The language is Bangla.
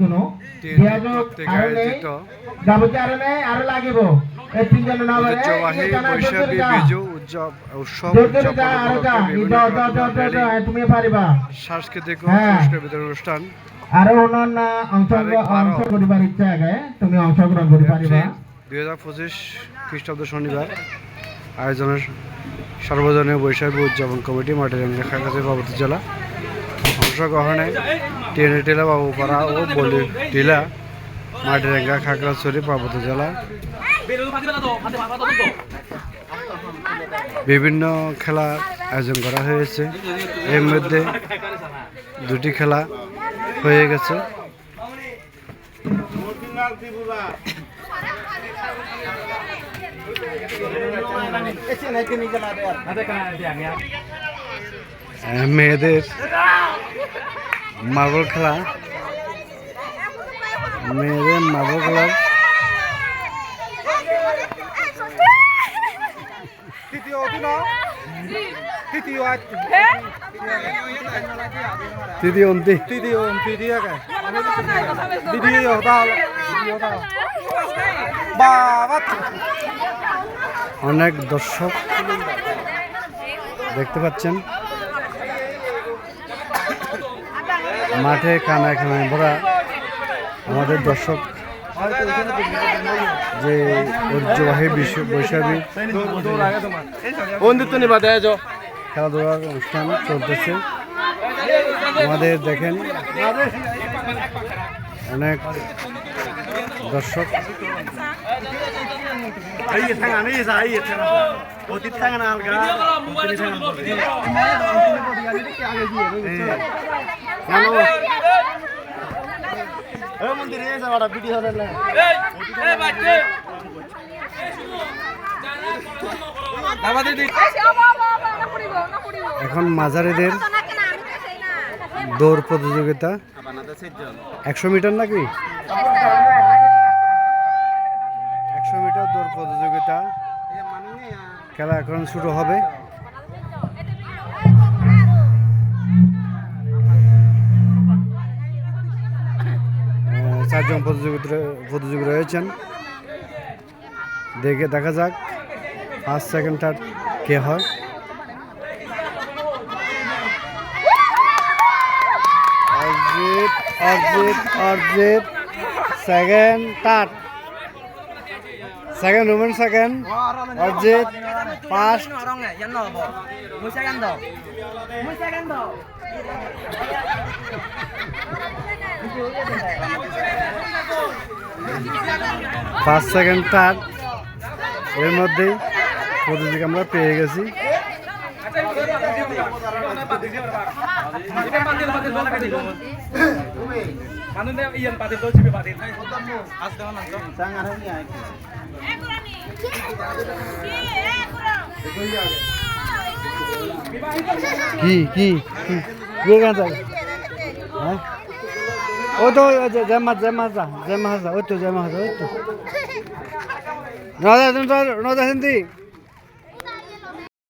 কোনো। আৰু নেই যাবতীয় আৰু নেই আৰু লাগিব। এই তিনজন বৈশাখী বিজু তুমি পাৰিবা সাংস্কৃতিক হ্যাঁ। বিতরণ অনুষ্ঠান। আৰু অন্যান্য অংশ অংশ কৰিবাৰ ইচ্ছা আগে তুমি অংশগ্ৰহণ কৰি পাৰিবা দুই হাজার পঁচিশ খ্রিস্টাব্দ শনিবার আয়োজনের সর্বজনীয় বৈশাখী উদযাপন কমিটি পার্বতী জেলা। অংশগ্রহণে টেনে টিলা বাবুপাড়া ও বলি টিলা মাটিরাঙ্গা খাগড়াছড়ি পার্বতী জেলা। বিভিন্ন খেলার আয়োজন করা হয়েছে। এর মধ্যে দুটি খেলা হয়ে গেছে। আহ, মেয়েদের মার্বল খেলা। মেয়েদের মার্বল খেলার তৃতীয় অন্তি। অনেক দর্শক দেখতে পাচ্ছেন। মাঠে কানায় কানায় ভরা আমাদের দর্শক যে ঐতিহ্যবাহী বিশ্ব বৈশাখী বন্ধুত্ব নিবা দেয় যো খেলাধুলার অনুষ্ঠান চলতেছে। আমাদের দেখেন অনেক দর্শক। অতীত ভিডিও হলে না। এখন মাঝারিদের দৌড় প্রতিযোগিতা। একশো মিটার নাকি? একশো মিটার দৌড় প্রতিযোগিতা। খেলা এখন শুরু হবে। চারজন প্রতিযোগিতা প্রতিযোগী রয়েছেন দেখে দেখা যাক ফার্স্ট সেকেন্ড থার্ড কে হয় অর্জিত অর্জিত অর্জিত second third second women second অর্জিত ফার্স্ট ফার্স্ট সেকেন্ড থার্ড এর মধ্যেই প্রতিযোগী আমরা পেয়ে গেছি কি কি কি হ্যাঁ ওই তো যে মাছ দা জয় মাছ দা ওই তো জয় মাছ ওই